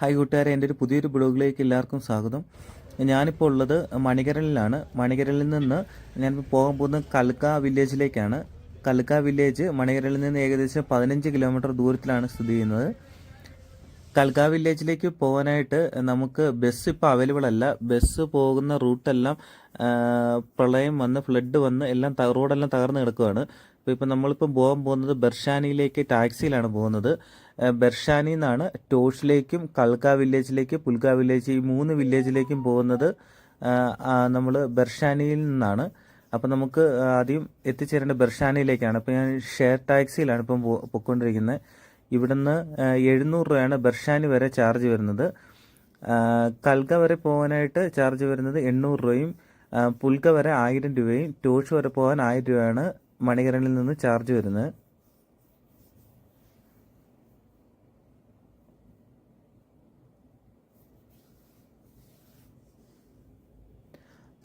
Hi കൂട്ടുകാരെ എന്റെ ഒരു പുതിയൊരു ബ്ലോഗിലേക്ക് എല്ലാവർക്കും സ്വാഗതം. ഞാനിപ്പോൾ ഉള്ളത് മണികരലിലാണ്. മണികരലിൽ നിന്ന് ഞാൻ പോകാൻ പോകുന്നത് കൽക്ക വില്ലേജിലേക്കാണ്. കൽക്ക വില്ലേജ് മണികരലിൽ നിന്ന് ഏകദേശം പതിനഞ്ച് കിലോമീറ്റർ ദൂരത്തിലാണ് സ്ഥിതി ചെയ്യുന്നത്. കൽക്ക വില്ലേജിലേക്ക് പോകാനായിട്ട് നമുക്ക് ബസ് ഇപ്പോൾ അവൈലബിൾ അല്ല. ബസ് പോകുന്ന റൂട്ടെല്ലാം പ്രളയം വന്ന് ഫ്ലഡ് വന്ന് എല്ലാം റോഡെല്ലാം തകർന്നു കിടക്കുകയാണ് അപ്പോൾ ഇപ്പം നമ്മളിപ്പം പോകാൻ പോകുന്നത് ബർഷാനിയിലേക്ക് ടാക്സിയിലാണ് പോകുന്നത്. ആ, ബർഷാനിയിൽ നിന്നാണ് ടോഷിലേക്കും കൽക്ക വില്ലേജിലേക്ക് പുൽക്ക വില്ലേജ് ഈ മൂന്ന് വില്ലേജിലേക്കും പോകുന്നത് നമ്മൾ ബർഷാനിയിൽ നിന്നാണ്. അപ്പം നമുക്ക് ആദ്യം എത്തിച്ചേരേണ്ട ബർഷാനിയിലേക്കാണ്. അപ്പോൾ ഞാൻ ഷെയർ ടാക്സിയിലാണ് ഇപ്പം പൊയ്ക്കൊണ്ടിരിക്കുന്നത് ഇവിടുന്ന് എഴുന്നൂറ് രൂപയാണ് ബർഷാനി വരെ ചാർജ് വരുന്നത്. കൽക്ക വരെ പോകാനായിട്ട് ചാർജ് വരുന്നത് എണ്ണൂറ് രൂപയും പുൽക്ക വരെ ആയിരം രൂപയും ടോഷ് വരെ പോകാൻ ആയിരം രൂപയാണ് മണികരണിൽ നിന്ന് ചാർജ് വരുന്നത്.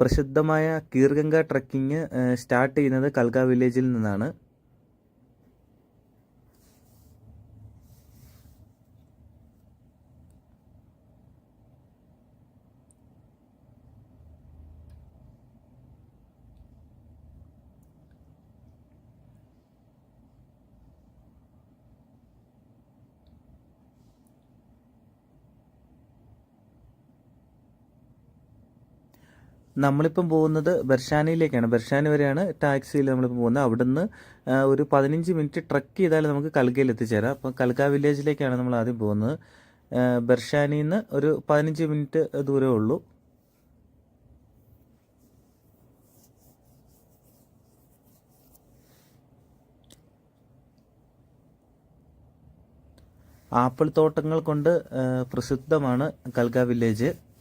പ്രസിദ്ധമായ കീർഗംഗ ട്രക്കിംഗ് സ്റ്റാർട്ട് ചെയ്യുന്നത് കൽഗ വില്ലേജിൽ നിന്നാണ്. നമ്മളിപ്പം പോകുന്നത് ബർഷാനിയിലേക്കാണ്. ബർഷാനി വരെയാണ് ടാക്സിയിൽ നമ്മളിപ്പോൾ പോകുന്നത്. അവിടുന്ന് ഒരു പതിനഞ്ച് മിനിറ്റ് ട്രക്ക് ചെയ്താൽ നമുക്ക് കൽക്കയിൽ എത്തിച്ചേരാം. അപ്പം കൽക്ക വില്ലേജിലേക്കാണ് നമ്മൾ ആദ്യം പോകുന്നത്. ബർഷാനിന്ന് നിന്ന് ഒരു പതിനഞ്ച് മിനിറ്റ് ദൂരമേ ഉള്ളൂ. ആപ്പിൾ തോട്ടങ്ങൾ കൊണ്ട് പ്രസിദ്ധമാണ് കൽക്ക വില്ലേജ്.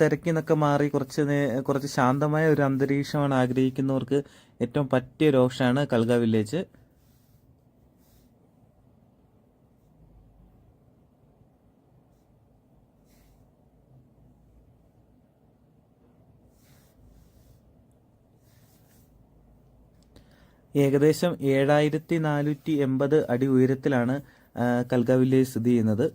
തിരക്കിൽ നിന്നൊക്കെ മാറി കുറച്ച് കുറച്ച് ശാന്തമായ ഒരു അന്തരീക്ഷമാണ് ആഗ്രഹിക്കുന്നവർക്ക് ഏറ്റവും പറ്റിയ ഒരു ഓപ്ഷനാണ് കൽഗ വില്ലേജ്. ഏകദേശം ഏഴായിരത്തി നാനൂറ്റി എൺപത് അടി ഉയരത്തിലാണ് കൽഗ വില്ലേജ് സ്ഥിതി ചെയ്യുന്നത്.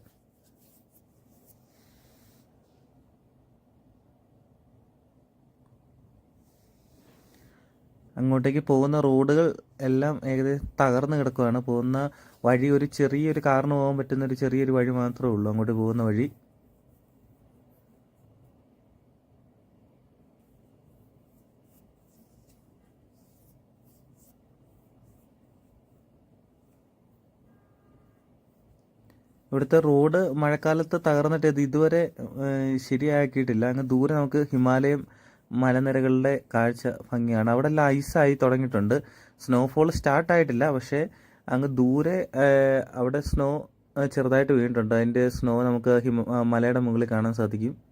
അങ്ങോട്ടേക്ക് പോകുന്ന റോഡുകൾ എല്ലാം ഏകദേശം തകർന്നു കിടക്കുകയാണ് പോകുന്ന വഴി ഒരു ചെറിയൊരു കാറിന് പോകാൻ പറ്റുന്ന ഒരു ചെറിയൊരു വഴി മാത്രമേ ഉള്ളൂ അങ്ങോട്ട് പോകുന്ന വഴി. ഇവിടുത്തെ റോഡ് മഴക്കാലത്ത് തകർന്നിട്ട് ഇത് ഇതുവരെ ശരിയാക്കിയിട്ടില്ല. അങ്ങ് ദൂരെ നമുക്ക് ഹിമാലയം മലനിരകളുടെ കാഴ്ച ഭംഗിയാണ്. അവിടെ എല്ലാം ഐസായി തുടങ്ങിയിട്ടുണ്ട്. സ്നോഫോൾ സ്റ്റാർട്ട് ആയിട്ടില്ല. പക്ഷേ അങ്ങ് ദൂരെ അവിടെ സ്നോ ചെറുതായിട്ട് വീണിട്ടുണ്ട്. അതിന്റെ സ്നോ നമുക്ക് ഹിമ മലയുടെ മുകളിൽ കാണാൻ സാധിക്കും.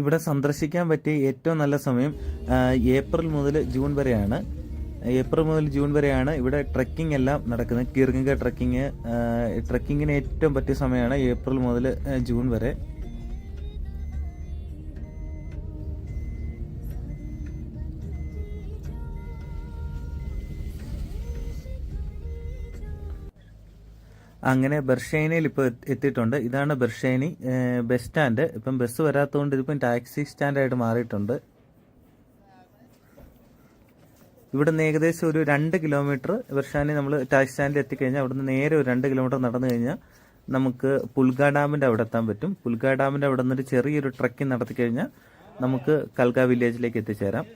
ഇവിടെ സന്ദർശിക്കാൻ പറ്റിയ ഏറ്റവും നല്ല സമയം ഏപ്രിൽ മുതൽ ജൂൺ വരെയാണ്. ഏപ്രിൽ മുതൽ ജൂൺ വരെയാണ് ഇവിടെ ട്രക്കിംഗ് എല്ലാം നടക്കുന്നത്. കീർഗംഗ ട്രക്കിംഗ് ട്രക്കിങ്ങിന് ഏറ്റവും പറ്റിയ സമയമാണ് ഏപ്രിൽ മുതൽ ജൂൺ വരെ. അങ്ങനെ ബർഷേനയിൽ ഇപ്പോൾ എത്തിയിട്ടുണ്ട്. ഇതാണ് ബർഷേനി ബസ് സ്റ്റാൻഡ്. ഇപ്പം ബസ് വരാത്തതുകൊണ്ട് ഇതിപ്പം ടാക്സി സ്റ്റാൻഡായിട്ട് മാറിയിട്ടുണ്ട്. ഇവിടെ നിന്ന് ഏകദേശം ഒരു രണ്ട് കിലോമീറ്റർ ബർഷാനി നമ്മൾ ടാക്സി സ്റ്റാൻഡിൽ എത്തിക്കഴിഞ്ഞാൽ അവിടുന്ന് നേരെ ഒരു രണ്ട് കിലോമീറ്റർ നടന്നു കഴിഞ്ഞാൽ നമുക്ക് പുൽഗ ഡാമിന്റെ അവിടെ എത്താൻ പറ്റും. പുൽഗ ഡാമിന്റെ അവിടെ നിന്നൊരു ചെറിയൊരു ട്രക്കിംഗ് നടത്തി കഴിഞ്ഞാൽ നമുക്ക് കൽഗ വില്ലേജിലേക്ക് എത്തിച്ചേരാം.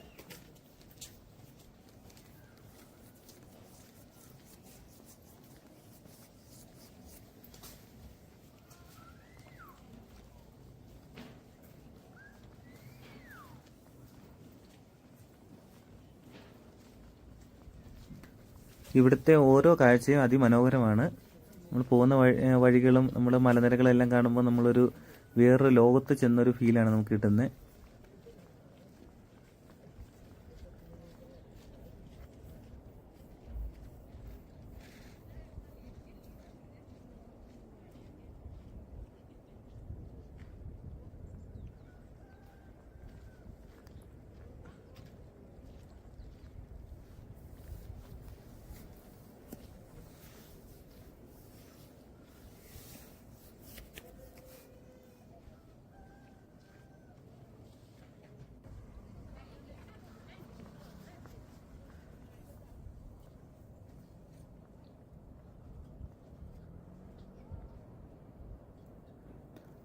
ഇവിടുത്തെ ഓരോ കാഴ്ചയും അതിമനോഹരമാണ്. നമ്മൾ പോകുന്ന വഴി വഴികളും നമ്മുടെ മലനിരകളെല്ലാം കാണുമ്പോൾ നമ്മളൊരു വേറൊരു ലോകത്ത് ചെന്നൊരു ഫീലാണ് നമുക്ക് കിട്ടുന്നത്.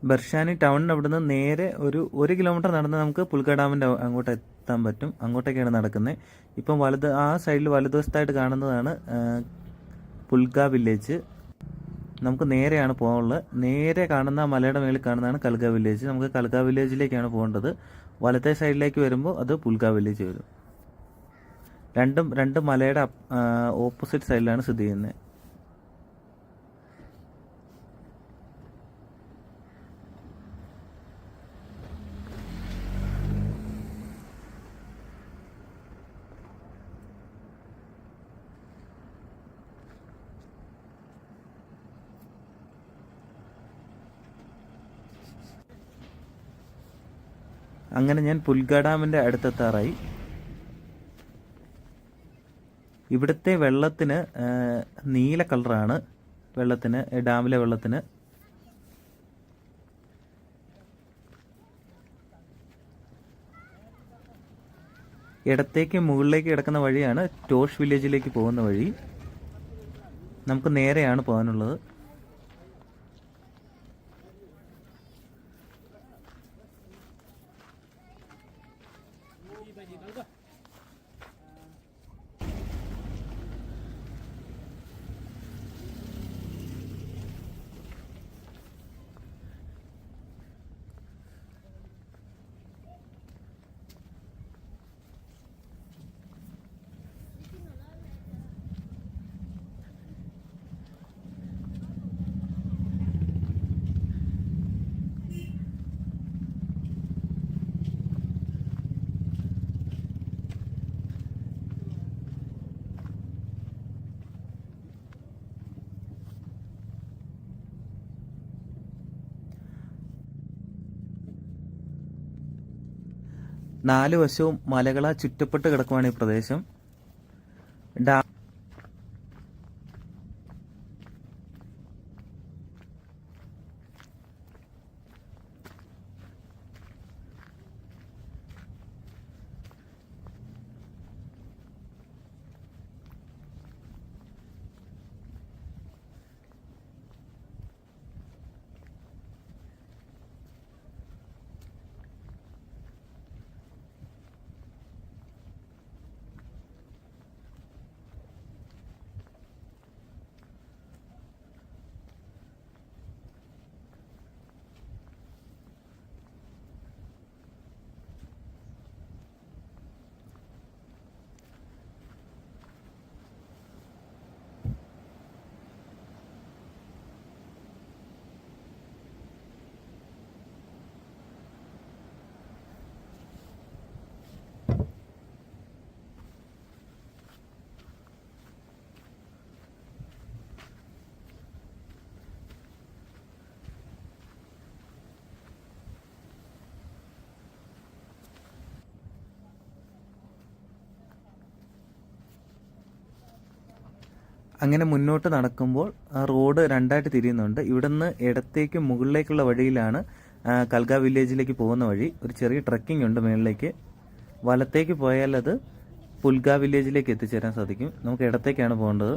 ബർഷാനി ടൗണിന്റെ അവിടുന്ന് നേരെ ഒരു ഒരു കിലോമീറ്റർ നടന്ന് നമുക്ക് പുൽക്ക ഡാമിന്റെ അങ്ങോട്ട് എത്താൻ പറ്റും. അങ്ങോട്ടേക്കാണ് നടക്കുന്നത് ഇപ്പം വലത് ആ സൈഡിൽ വലതുവശത്തായിട്ട് കാണുന്നതാണ് പുൽക്ക വില്ലേജ്. നമുക്ക് നേരെയാണ് പോകാനുള്ളത്. നേരെ കാണുന്ന മലയുടെ മേളിൽ കാണുന്നതാണ് കൽഗ വില്ലേജ്. നമുക്ക് കൽഗ വില്ലേജിലേക്കാണ് പോകേണ്ടത്. വലത്തെ സൈഡിലേക്ക് വരുമ്പോൾ അത് പുൽക്ക വില്ലേജ് വരും. രണ്ടും രണ്ട് മലയുടെ ഓപ്പോസിറ്റ് സൈഡിലാണ് സ്ഥിതി ചെയ്യുന്നത് അങ്ങനെ ഞാൻ പുൽഗ ഡാമിന്റെ അടുത്തെത്താറായി. ഇവിടുത്തെ വെള്ളത്തിന് നീല കളറാണ് വെള്ളത്തിന് ഡാമിലെ വെള്ളത്തിന്. ഇടത്തേക്ക് മുകളിലേക്ക് കിടക്കുന്ന വഴിയാണ് ടോഷ് വില്ലേജിലേക്ക് പോകുന്ന വഴി. നമുക്ക് നേരെയാണ് പോകാനുള്ളത്. നാല് വശവും മലകളാൽ ചുറ്റപ്പെട്ട് കിടക്കുവാണ് ഈ പ്രദേശം. ഡാം അങ്ങനെ മുന്നോട്ട് നടക്കുമ്പോൾ റോഡ് രണ്ടായിട്ട് തിരിയുന്നുണ്ട്. ഇവിടുന്ന് ഇടത്തേക്ക് മുകളിലേക്കുള്ള വഴിയിലാണ് കൽഗ വില്ലേജിലേക്ക് പോകുന്ന വഴി. ഒരു ചെറിയ ട്രക്കിംഗ് ഉണ്ട് മുകളിലേക്ക് വലത്തേക്ക് പോയാൽ അത് പുൽഗ വില്ലേജിലേക്ക് എത്തിച്ചേരാൻ സാധിക്കും. നമുക്ക് ഇടത്തേക്കാണ് പോകേണ്ടത്.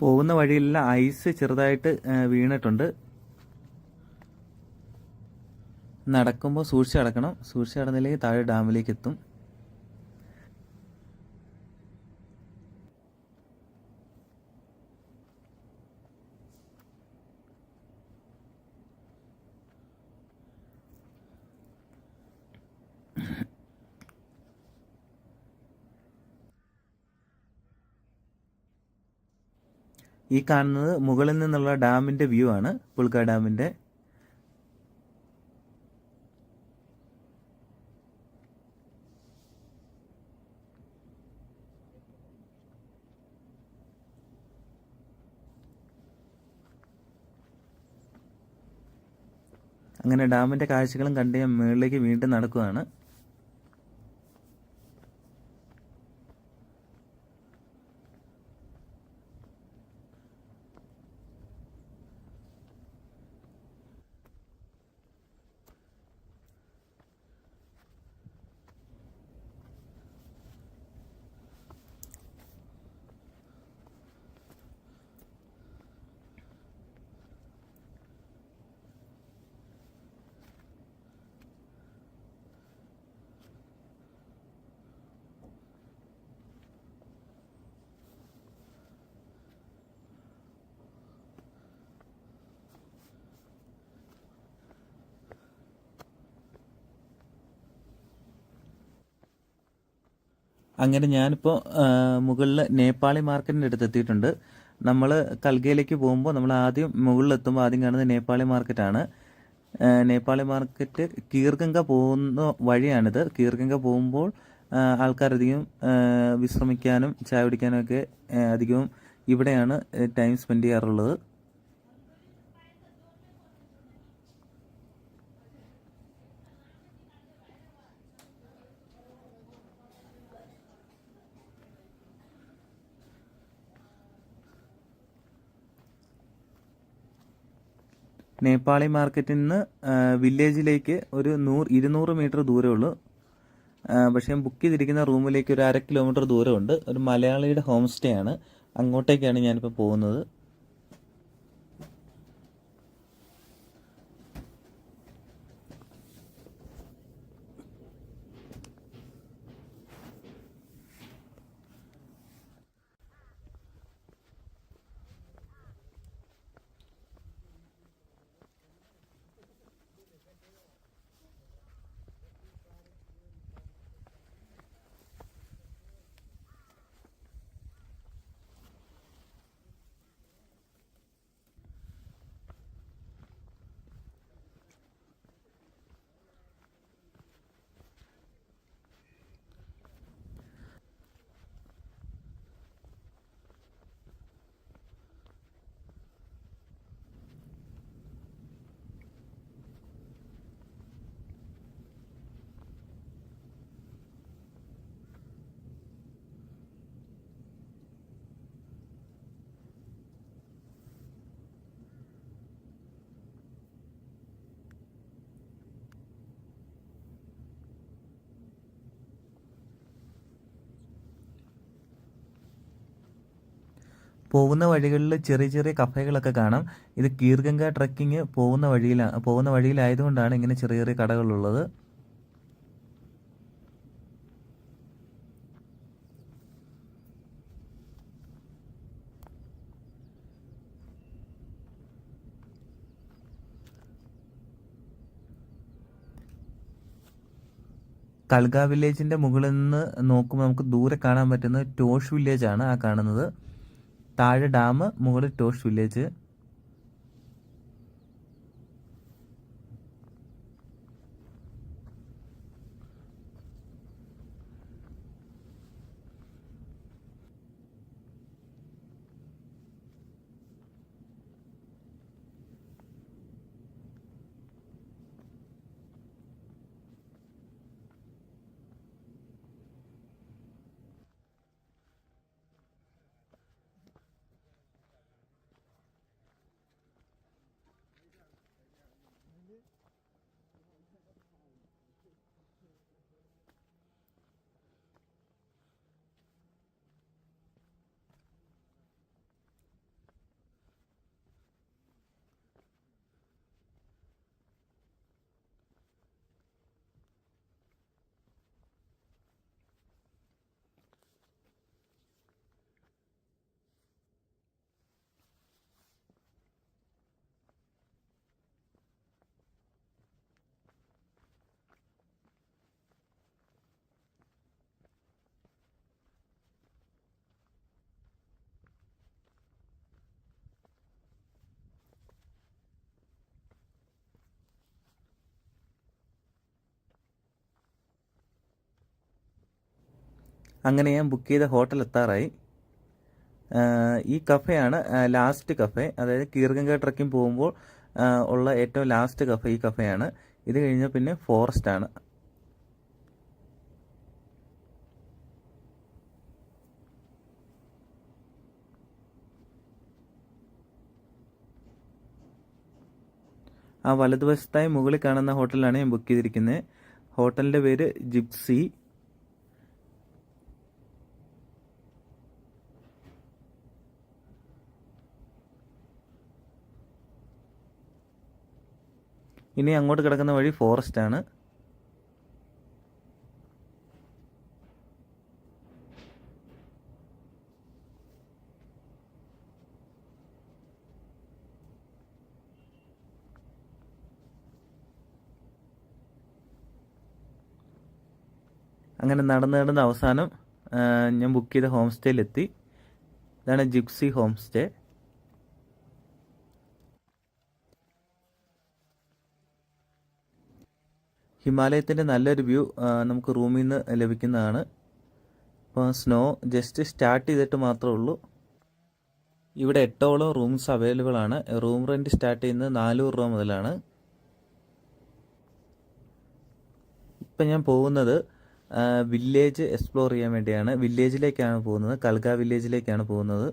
പോകുന്ന വഴിയിലെല്ലാം ഐസ് ചെറുതായിട്ട് വീണിട്ടുണ്ട്. നടക്കുമ്പോൾ സൂക്ഷിച്ച് നടക്കണം. സൂക്ഷിച്ച് നടന്നില്ലെങ്കിൽ താഴെ ഡാമിലേക്ക് എത്തും. ഈ കാണുന്നത് മുകളിൽ നിന്നുള്ള ഡാമിന്റെ വ്യൂ ആണ്. പുൽക്ക ഡാമിന്റെ അങ്ങനെ ഡാമിന്റെ കാഴ്ചകളും കണ്ട് ഞാൻ മുകളിലേക്ക് വീണ്ടും നടക്കുകയാണ്. അങ്ങനെ ഞാനിപ്പോൾ മുകളിൽ നേപ്പാളി മാർക്കറ്റിന്റെ അടുത്ത് എത്തിയിട്ടുണ്ട്. നമ്മൾ കൽഗയിലേക്ക് പോകുമ്പോൾ നമ്മൾ ആദ്യം മുകളിലെത്തുമ്പോൾ ആദ്യം കാണുന്നത് നേപ്പാളി മാർക്കറ്റാണ്. നേപ്പാളി മാർക്കറ്റ് കീർഗംഗ പോകുന്ന വഴിയാണിത്. കീർഗംഗ പോകുമ്പോൾ ആൾക്കാരധികം വിശ്രമിക്കാനും ചായ കുടിക്കാനും ഒക്കെ അധികവും ഇവിടെയാണ് ടൈം സ്പെൻഡ് ചെയ്യാറുള്ളത്. നേപ്പാളി മാർക്കറ്റിൽ നിന്ന് വില്ലേജിലേക്ക് ഒരു നൂറ് ഇരുന്നൂറ് മീറ്റർ ദൂരമുള്ളൂ പക്ഷേ ഞാൻ ബുക്ക് ചെയ്തിരിക്കുന്ന റൂമിലേക്ക് ഒരു അര കിലോമീറ്റർ ദൂരമുണ്ട് ഒരു മലയാളിയുടെ ഹോം സ്റ്റേ ആണ്. അങ്ങോട്ടേക്കാണ് ഞാനിപ്പോൾ പോകുന്നത്. പോകുന്ന വഴികളിൽ ചെറിയ ചെറിയ കഫേകളൊക്കെ കാണാം. ഇത് കീർഗംഗ ട്രക്കിംഗ് പോകുന്ന വഴിയിലാണ് പോകുന്ന വഴിയിലായതുകൊണ്ടാണ് ഇങ്ങനെ ചെറിയ ചെറിയ കടകളുള്ളത്. കൽഗ വില്ലേജിന്റെ മുകളിൽ നിന്ന് നോക്കുമ്പോൾ നമുക്ക് ദൂരെ കാണാൻ പറ്റുന്നത് ടോഷ് വില്ലേജ് ആണ് ആ കാണുന്നത്. താഴെ ഡാം മുകളിൽ ടോഷ് വില്ലേജ്. അങ്ങനെ ഞാൻ ബുക്ക് ചെയ്ത ഹോട്ടൽ എത്താറായി. ഈ കഫയാണ് ലാസ്റ്റ് കഫേ അതായത് കീർഗംഗ ട്രക്കിംഗ് പോകുമ്പോൾ ഉള്ള ഏറ്റവും ലാസ്റ്റ് കഫേ ഈ കഫയാണ്. ഇത് കഴിഞ്ഞാൽ പിന്നെ ഫോറസ്റ്റ് ആണ്. ആ വലതുവശത്തായി മുകളിൽ കാണുന്ന ഹോട്ടലാണ് ഞാൻ ബുക്ക് ചെയ്തിരിക്കുന്നത് ഹോട്ടലിന്റെ പേര് ജിപ്സി. ഇനി അങ്ങോട്ട് കിടക്കുന്ന വഴി ഫോറസ്റ്റ് ആണ്. അങ്ങനെ നടന്ന് നടന്ന് അവസാനം ഞാൻ ബുക്ക് ചെയ്ത ഹോം സ്റ്റേയിലെത്തി ഇതാണ് ജിപ്സി ഹോം സ്റ്റേ ഹിമാലയത്തിന്റെ നല്ലൊരു വ്യൂ നമുക്ക് റൂമിൽ നിന്ന് ലഭിക്കുന്നതാണ്. അപ്പോൾ സ്നോ ജസ്റ്റ് സ്റ്റാർട്ട് ചെയ്തിട്ട് മാത്രമേ ഉള്ളൂ. ഇവിടെ എട്ടോളം റൂംസ് അവൈലബിൾ ആണ്. റൂം റെന്റ് സ്റ്റാർട്ട് ചെയ്യുന്നത് നാനൂറ് രൂപ മുതലാണ്. ഇപ്പം ഞാൻ പോകുന്നത് വില്ലേജ് എക്സ്പ്ലോർ ചെയ്യാൻ വേണ്ടിയാണ്. വില്ലേജിലേക്കാണ് പോകുന്നത്. കൽഗ വില്ലേജിലേക്കാണ് പോകുന്നത്.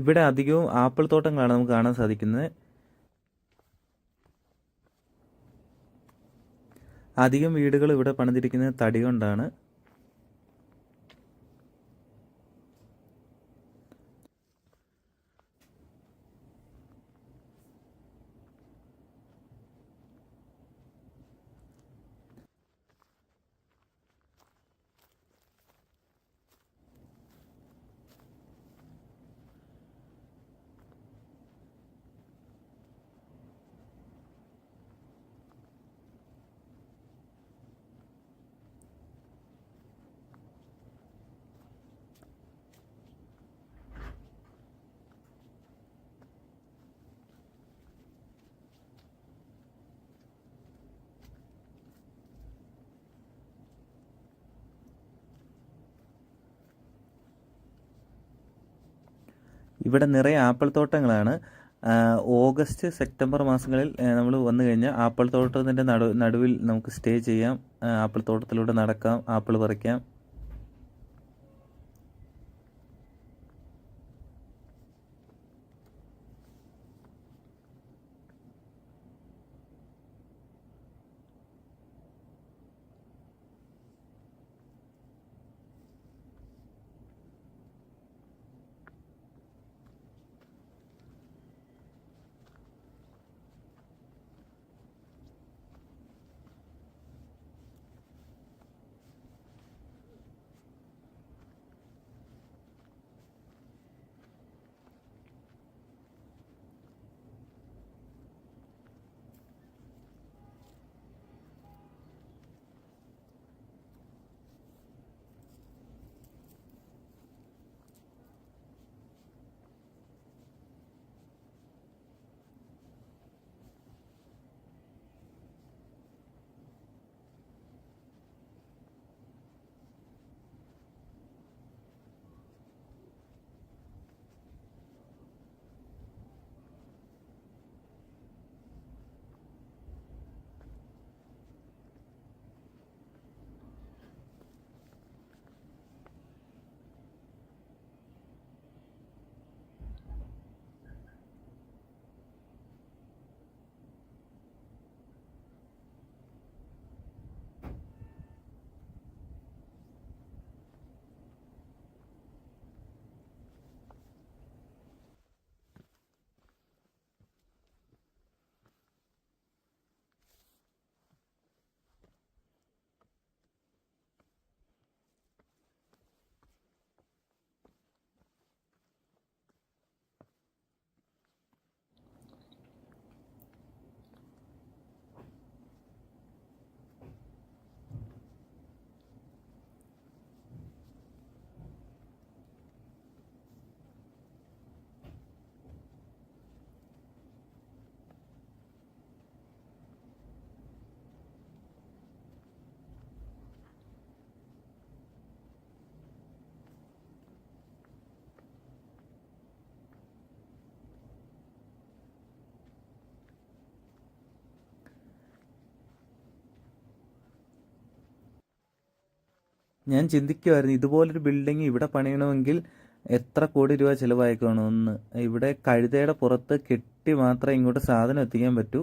ഇവിടെ അധികവും ആപ്പിൾ തോട്ടങ്ങളാണ് നമുക്ക് കാണാൻ സാധിക്കുന്നത്. അധികം വീടുകൾ ഇവിടെ പണിതിരിക്കുന്നത് തടി കൊണ്ടാണ്. ഇവിടെ നിറയെ ആപ്പിൾ തോട്ടങ്ങളാണ് ഓഗസ്റ്റ് സെപ്റ്റംബർ മാസങ്ങളിൽ നമ്മൾ വന്നു കഴിഞ്ഞാൽ ആപ്പിൾ തോട്ടത്തിന്റെ നടു നടുവിൽ നമുക്ക് സ്റ്റേ ചെയ്യാം. ആപ്പിൾ തോട്ടത്തിലൂടെ നടക്കാം ആപ്പിൾ പറിക്കാം. ഞാൻ ചിന്തിക്കുമായിരുന്നു ഇതുപോലൊരു ബിൽഡിംഗ് ഇവിടെ പണിയണമെങ്കിൽ എത്ര കോടി രൂപ ചിലവായിക്കണമെന്ന് ഇവിടെ കഴുതയുടെ പുറത്ത് കെട്ടി മാത്രമേ ഇങ്ങോട്ട് സാധനം എത്തിക്കാൻ പറ്റൂ.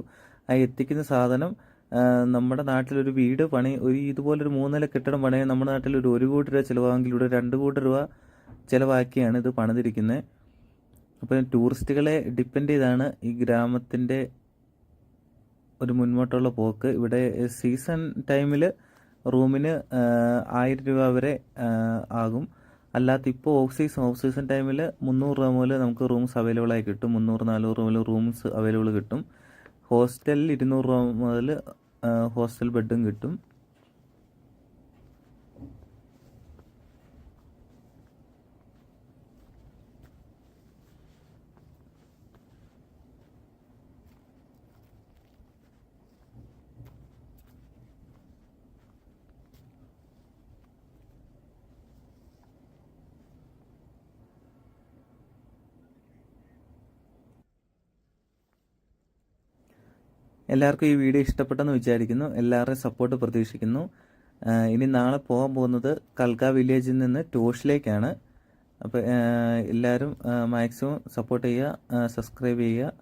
ആ എത്തിക്കുന്ന സാധനം നമ്മുടെ നാട്ടിലൊരു വീട് പണി ഒരു ഇതുപോലൊരു മൂന്നില കെട്ടിടം പണിയാൻ നമ്മുടെ നാട്ടിൽ ഒരു ഒരു കോടി രൂപ ചിലവാണെങ്കിൽ ഇവിടെ രണ്ട് കോടി രൂപ ചിലവാക്കിയാണ് ഇത് പണിതിരിക്കുന്നത് അപ്പോൾ ടൂറിസ്റ്റുകളെ ഡിപ്പെൻഡ് ചെയ്താണ് ഈ ഗ്രാമത്തിന്റെ ഒരു മുന്നോട്ടുള്ള പോക്ക്. ഇവിടെ സീസൺ ടൈമിൽ റൂമിന് ആയിരം രൂപ വരെ ആകും. അല്ലാത്ത ഇപ്പോൾ ഓഫ് സീസൺ ഓഫ് സീസൺ ടൈമിൽ മുന്നൂറ് രൂപ മുതൽ നമുക്ക് റൂംസ് അവൈലബിൾ ആയി കിട്ടും. മുന്നൂറ് നാനൂറ് മുതൽ റൂംസ് അവൈലബിൾ കിട്ടും. ഹോസ്റ്റലിൽ ഇരുന്നൂറ് രൂപ മുതൽ ഹോസ്റ്റൽ ബെഡും കിട്ടും. എല്ലാവർക്കും ഈ വീഡിയോ ഇഷ്ടപ്പെട്ടെന്ന് വിചാരിക്കുന്നു. എല്ലാവരുടെയും സപ്പോർട്ട് പ്രതീക്ഷിക്കുന്നു. ഇനി നാളെ പോകാൻ പോകുന്നത് കൽക്ക വില്ലേജിൽ നിന്ന് ടോഷിലേക്കാണ്. അപ്പോൾ എല്ലാവരും മാക്സിമം സപ്പോർട്ട് ചെയ്യുക സബ്സ്ക്രൈബ് ചെയ്യുക.